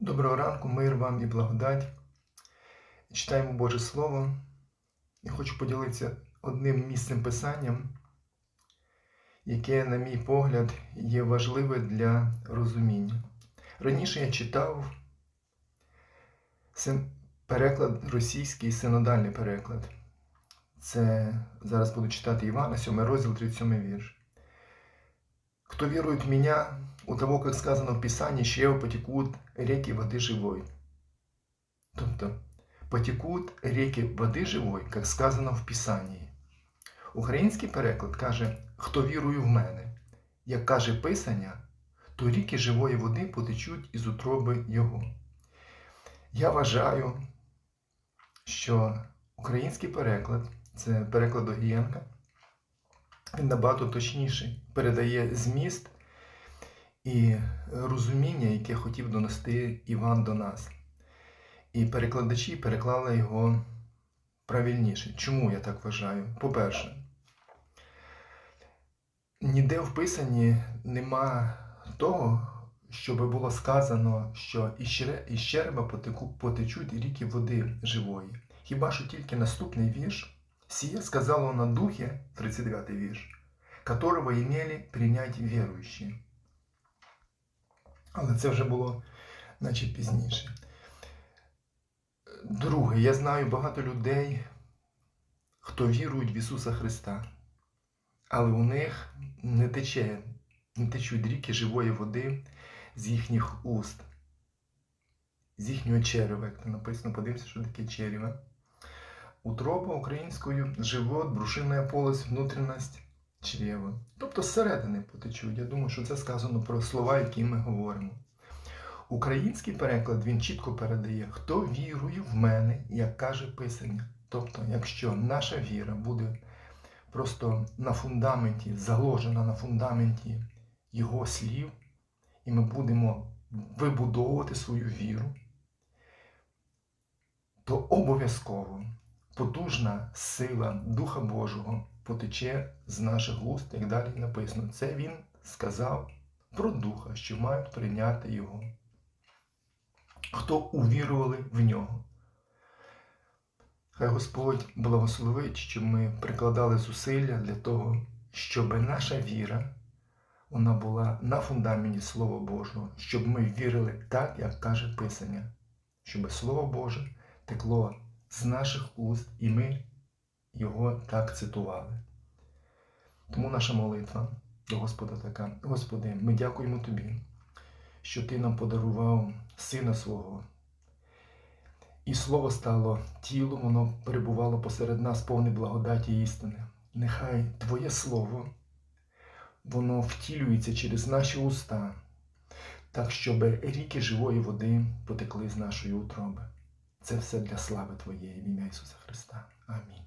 Доброго ранку, мир вам і благодать. Читаємо Боже Слово. І хочу поділитися одним місцем писанням, яке, на мій погляд, є важливе для розуміння. Раніше я читав переклад російський, синодальний переклад. Це зараз буду читати Івана, 7 розділ, 37 вірш. Кто верует в меня, у того, как сказано в Писании, его потекут реки води живої. Тобто, потекут реки води живої, як сказано в Писанні. Український переклад каже, хто вірує в мене, як каже Писання, то ріки живої води потечуть із утроби Його. Я вважаю, що український переклад це переклад Огієнка, набагато точніший, передає зміст і розуміння, яке хотів донести Іван до нас. І перекладачі переклали його правильніше. Чому я так вважаю? По-перше, ніде в писанні нема того, щоб було сказано, що із чере- із черева потеку- потечуть ріки води живої. Хіба що тільки наступний вірш Сие сказал он на духе, 39 вірш, которого имели принять верующие. Але це вже було, наче пізніше. Друге, я знаю багато людей, хто вірують в Ісуса Христа, але у них не тече, не течуть ріки живої води з їхніх уст, з їхнього черева, як там написано, подивимося, що таке черево. Утроба українською живот, брушинна полость, внутрішність чрева. Тобто зсередини потечуть. Я думаю, що це сказано про слова, які ми говоримо. Український переклад він чітко передає, хто вірує в мене, як каже Писання. Тобто, якщо наша віра буде просто на фундаменті, заложена на фундаменті Його слів, і ми будемо вибудовувати свою віру, то обов'язково потужна сила Духа Божого потече з наших уст, як далі написано. Це він сказав про Духа, що мають прийняти Його. Хто увірували в нього. Хай Господь благословить, щоб ми прикладали зусилля для того, щоб наша віра вона була на фундаменті Слова Божого, щоб ми вірили так, як каже Писання, щоб Слово Боже текло з наших уст, і ми його так цитували. Тому наша молитва до Господа така: Господи, ми дякуємо Тобі, що Ти нам подарував Сина свого. І слово стало тілом, воно перебувало посеред нас повне благодаті і істини. Нехай Твоє Слово, воно втілюється через наші уста, так, щоб ріки живої води потекли з нашої утроби. Це все для слави Твоєї в ім'я Ісуса Христа. Амінь.